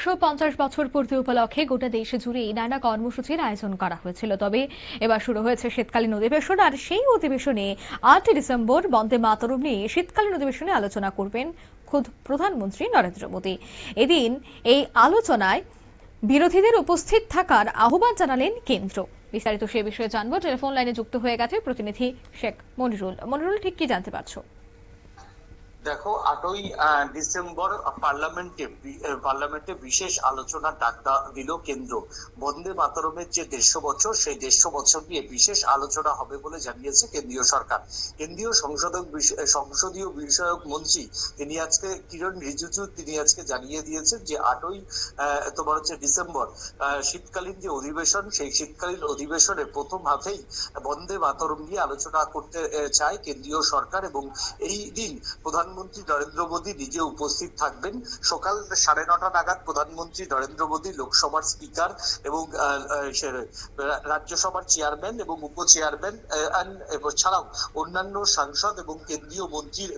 একশো পঞ্চাশ বছর পূর্তি উপলক্ষে গোটা দেশে জুড়েই নানা কর্মসূচির আয়োজন করা হয়েছিল। তবে এবার শুরু হয়েছে শীতকালীন অধিবেশন আর সেই অধিবেশনে আটই ডিসেম্বর বন্দে মাতরম নিয়ে শীতকালীন অধিবেশনে আলোচনা করবেন খোদ প্রধানমন্ত্রী নরেন্দ্র মোদী। এদিন এই আলোচনায় বিরোধীদের উপস্থিত থাকার আহ্বান জানালেন কেন্দ্র। বিস্তারিত সে বিষয়ে জানব। টেলিফোন লাইনে যুক্ত হয়ে গেছে প্রতিনিধি শেখ মনিরুল। মনিরুল, ঠিক কি জানতে পারছ? দেখো, আটই ডিসেম্বর পার্লামেন্টে পার্লামেন্টে বিশেষ আলোচনা ডাক দিল কেন্দ্র। বন্দে মাতরমের যে দেড়শো বছর, সেই দেড়শো বছর নিয়ে বিশেষ আলোচনা হবে বলে জানিয়েছে কেন্দ্রীয় সরকার। কেন্দ্রীয় সংসদক সংসদীয় বিষয়ক মন্ত্রী, তিনি আজকে, কিরণ রিজিজু, তিনি আজকে জানিয়ে দিয়েছেন যে আটই তোমার হচ্ছে ডিসেম্বর শীতকালীন যে অধিবেশন, সেই শীতকালীন অধিবেশনে প্রথম হাতেই বন্দে মাতরম নিয়ে আলোচনা করতে চায় কেন্দ্রীয় সরকার এবং এই দিন প্রধানমন্ত্রী নরেন্দ্র মোদী নিজে উপস্থিত থাকবেন। সকাল সাড়ে নটা নাগাদ প্রধানমন্ত্রী নরেন্দ্র মোদী লোকসভার স্পিকার এবং রাজ্যসভার চেয়ারম্যান এবং উপ চেয়ারম্যান ছাড়াও অন্যান্য সাংসদ এবং কেন্দ্রীয় মন্ত্রীর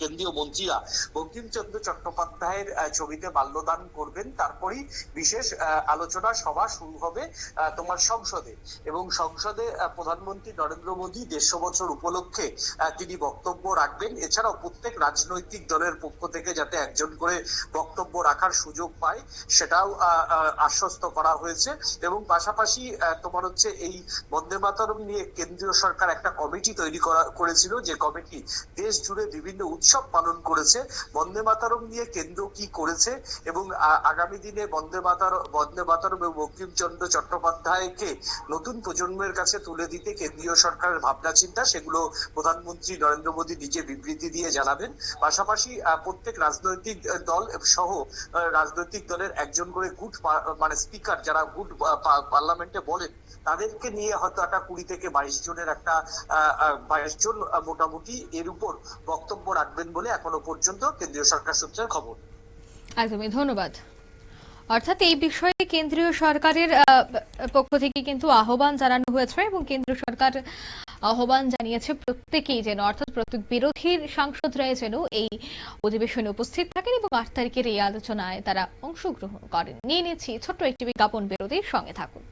কেন্দ্রীয় মন্ত্রীরা বঙ্কিমচন্দ্র চট্টোপাধ্যায়ের ছবিতে মাল্যদান করবেন। তারপরেই বিশেষ আলোচনা সভা শুরু হবে তোমার সংসদে। এবং সংসদে প্রধানমন্ত্রী নরেন্দ্র মোদী দেড়শো বছর উপলক্ষে তিনি বক্তব্য রাখবেন। এছাড়াও প্রত্যেক রাজনৈতিক দলের পক্ষ থেকে যাতে একজন করে বক্তব্য রাখার সুযোগ পায়, সেটাও আশ্বস্ত করা হয়েছে। এবং পাশাপাশি তোমার হচ্ছে এই বন্দে মাতরম নিয়ে কেন্দ্রীয় সরকার একটা কমিটি তৈরি করা, করেছিল, যে কমিটি দেশ জুড়ে বিভিন্ন উৎসব পালন করেছে। বন্দে মাতরম নিয়ে কেন্দ্র কি করেছে এবং আগামী দিনে বন্দে মাতার, বন্দে মাতরম এবং বঙ্কিমচন্দ্র চট্টোপাধ্যায়কে নতুন প্রজন্মের কাছে তুলে দিতে কেন্দ্রীয় সরকারের ভাবনা চিন্তা সেগুলো প্রধানমন্ত্রী নরেন্দ্র মোদী নিজে বিবৃতি দিয়ে জানাবেন পাশাপাশি প্রত্যেক রাজনৈতিক দল সহ রাজনৈতিক দলের একজন করে গুড মানে স্পিকার যারা গুড পার্লামেন্টে বলেন, তাদেরকে নিয়ে হয়তো একটা কুড়ি থেকে বাইশ জনের একটা বাইশ জন মোটামুটি এর উপর বক্তব্য রাখবেন বলে এখনও পর্যন্ত কেন্দ্রীয় সরকার সূত্রের খবর। একদমই, ধন্যবাদ। অর্থাৎ এই বিষয়ে কেন্দ্রীয় সরকারের পক্ষ থেকে কিন্তু আহ্বান জানানো হয়েছে এবং কেন্দ্র সরকার আহ্বান জানিয়েছে প্রত্যেকেই যেন, অর্থাৎ প্রত্যেক বিরোধীর সাংসদরাই যেন এই অধিবেশনে উপস্থিত থাকেন এবং আট তারিখের এই আলোচনায় তারা অংশগ্রহণ করেন। নিয়ে নিচ্ছি ছোট্ট একটি বিজ্ঞাপন বিরোধীর সঙ্গে থাকুন।